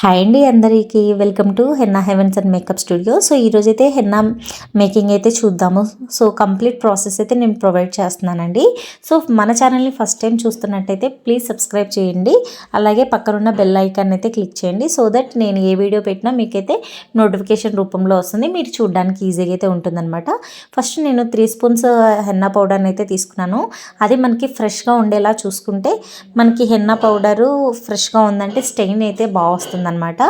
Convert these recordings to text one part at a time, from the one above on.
Hi అండి అందరికీ. Welcome to henna heavens and makeup studio so ఈరోజైతే హెన్నా మేకింగ్ అయితే చూద్దాము. సో కంప్లీట్ ప్రాసెస్ అయితే నేను ప్రొవైడ్ చేస్తున్నానండి. సో మన ఛానల్ని ఫస్ట్ టైం చూస్తున్నట్టయితే ప్లీజ్ సబ్స్క్రైబ్ చేయండి. అలాగే పక్కనున్న బెల్ ఐకాన్ అయితే క్లిక్ చేయండి. సో దట్ నేను ఏ వీడియో పెట్టినా మీకైతే నోటిఫికేషన్ రూపంలో వస్తుంది. మీరు చూడడానికి ఈజీగా అయితే ఉంటుందన్నమాట. ఫస్ట్ నేను త్రీ స్పూన్స్ హెన్నా పౌడర్ని అయితే తీసుకున్నాను. అది మనకి ఫ్రెష్గా ఉండేలా చూసుకుంటే మనకి హెన్నా పౌడరు ఫ్రెష్గా ఉందంటే స్టెయిన్ అయితే బాగా వస్తుంది అనమాట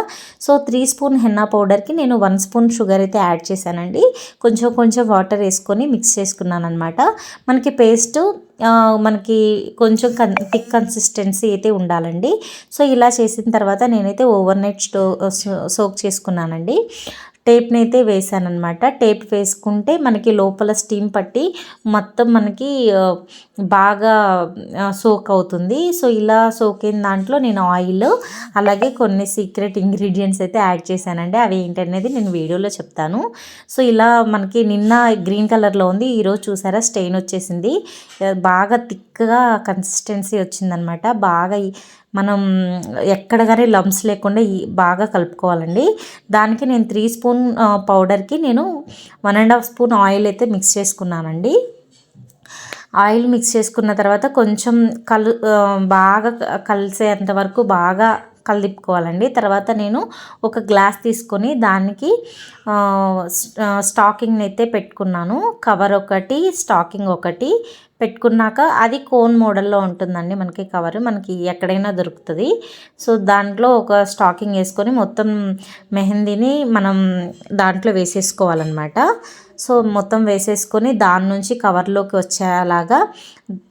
సో త్రీ స్పూన్ హెన్నా పౌడర్కి నేను వన్ స్పూన్ షుగర్ అయితే యాడ్ చేశానండి. కొంచెం కొంచెం వాటర్ వేసుకొని మిక్స్ చేసుకున్నాను అనమాట మనకి పేస్ట్ మనకి కొంచెం కన్ థిక్ కన్సిస్టెన్సీ అయితే ఉండాలండి. సో ఇలా చేసిన తర్వాత నేనైతే ఓవర్ నైట్ స్టో సోక్ చేసుకున్నానండి. టేప్ని అయితే వేసానమాట టేప్ వేసుకుంటే మనకి లోపల స్టీమ్ పట్టి మొత్తం మనకి బాగా సోక్ అవుతుంది. సో ఇలా సోక్ అయిన దాంట్లో నేను ఆయిల్ అలాగే కొన్ని సీక్రెట్ ఇంగ్రీడియంట్స్ అయితే యాడ్ చేశానండి. అవి ఏంటనేది నేను వీడియోలో చెప్తాను. సో ఇలా మనకి నిన్న గ్రీన్ కలర్లో ఉంది. ఈరోజు చూసారా? స్టెయిన్ వచ్చేసింది. బాగా థిక్గా కన్సిస్టెన్సీ వచ్చిందనమాట బాగా మనం ఎక్కడ కానీ లమ్స్ లేకుండా బాగా కలుపుకోవాలండి. దానికి నేను త్రీ స్పూన్ పౌడర్కి నేను one and half spoon oil అయితే మిక్స్ చేసుకున్నానండి. ఆయిల్ మిక్స్ చేసుకున్న తర్వాత కొంచెం కలు బాగా కలిసేంత వరకు బాగా కలిదిప్పుకోవాలండి తర్వాత నేను ఒక గ్లాస్ తీసుకొని దానికి స్టాకింగ్ అయితే పెట్టుకున్నాను. కవర్ ఒకటి స్టాకింగ్ ఒకటి పెట్టుకున్నాక అది కోన్ మోడల్లో ఉంటుందండి మనకి కవర్. మనకి ఎక్కడైనా దొరుకుతుంది. సో దాంట్లో ఒక స్టాకింగ్ వేసుకొని మొత్తం మెహందీని మనం దాంట్లో వేసేసుకోవాలన్నమాట. సో మొత్తం వేసేసుకొని దాని నుంచి కవర్లోకి వచ్చేలాగా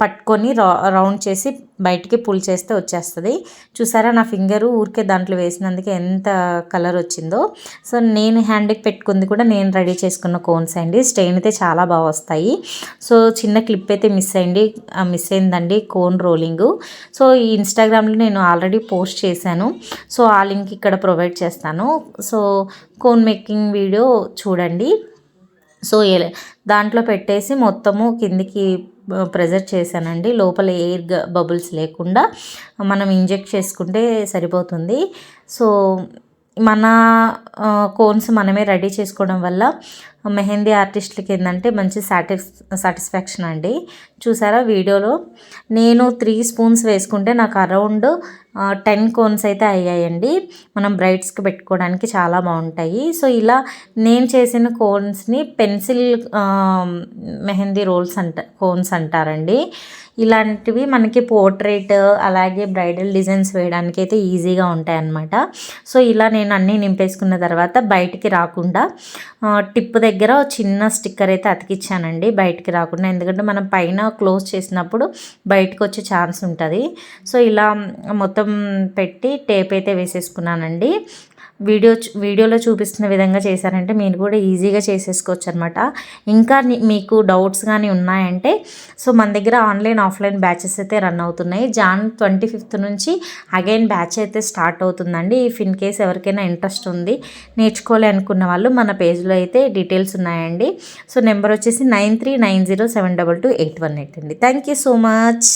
పట్టుకొని రౌండ్ చేసి బయటికి పుల్ చేస్తే వచ్చేస్తుంది. చూసారా నా ఫింగరు? ఊరికే దాంట్లో వేసినందుకే ఎంత కలర్ వచ్చిందో. సో నేను హ్యాండ్కి పెట్టుకుంది కూడా నేను రెడీ చేసుకున్న కోన్స్ అండి. స్టెయిన్ అయితే చాలా బాగా వస్తాయి. సో చిన్న క్లిప్ అయితే మిస్ అయింది. మిస్ అయిందండి కోన్ రోలింగు. సో ఈ ఇన్స్టాగ్రామ్లో నేను ఆల్రెడీ పోస్ట్ చేశాను. సో ఆ లింక్ ఇక్కడ ప్రొవైడ్ చేస్తాను. సో కోన్ మేకింగ్ వీడియో చూడండి. సో దాంట్లో పెట్టేసి మొత్తము కిందికి ప్రెజర్ చేశానండి. లోపల ఎయిర్ బబుల్స్ లేకుండా మనం ఇంజెక్ట్ చేసుకుంటే సరిపోతుంది. సో మన కోన్స్ మనమే రెడీ చేసుకోవడం వల్ల మెహందీ ఆర్టిస్టులకి ఏంటంటే మంచి సాటిస్ సాటిస్ఫాక్షన్ అండి. చూసారా వీడియోలో? నేను త్రీ స్పూన్స్ వేసుకుంటే నాకు అరౌండ్ టెన్ కోన్స్ అయితే అయ్యాయండి. మనం బ్రైడ్స్కి పెట్టుకోవడానికి చాలా బాగుంటాయి. సో ఇలా నేను చేసిన కోన్స్ని పెన్సిల్ మెహందీ రోల్స్ అంట కోన్స్ అంటారండి. ఇలాంటివి మనకి పోర్ట్రేట్ అలాగే బ్రైడల్ డిజైన్స్ వేయడానికి అయితే ఈజీగా ఉంటాయి అన్నమాట సో ఇలా నేను అన్నీ నింపేసుకున్న తర్వాత బయటికి రాకుండా టిప్ దగ్గర చిన్న స్టిక్కర్ అయితే అతికిచ్చానండి బయటికి రాకుండా. ఎందుకంటే మనం పైన క్లోజ్ చేసినప్పుడు బయటకు వచ్చే ఛాన్స్ ఉంటుంది. సో ఇలా మొత్తం పెట్టి టేప్ అయితే వేసేసుకున్నానండి. వీడియో వీడియోలో చూపిస్తున్న విధంగా చేశారంటే మీరు కూడా ఈజీగా చేసేసుకోవచ్చు అనమాట ఇంకా మీకు డౌట్స్ కానీ ఉన్నాయంటే సో మన దగ్గర ఆన్లైన్ ఆఫ్లైన్ బ్యాచెస్ అయితే రన్ అవుతున్నాయి. జాన్ ట్వంటీ ఫిఫ్త్ నుంచి అగైన్ బ్యాచ్ అయితే స్టార్ట్ అవుతుందండి. ఇఫ్ ఇన్ కేస్ ఎవరికైనా ఇంట్రెస్ట్ ఉంది నేర్చుకోవాలి అనుకున్న వాళ్ళు మన పేజ్లో అయితే డీటెయిల్స్ ఉన్నాయండి. సో నెంబర్ వచ్చేసి nine three nine zero seven double two eight one eight అండి. Thank you so much.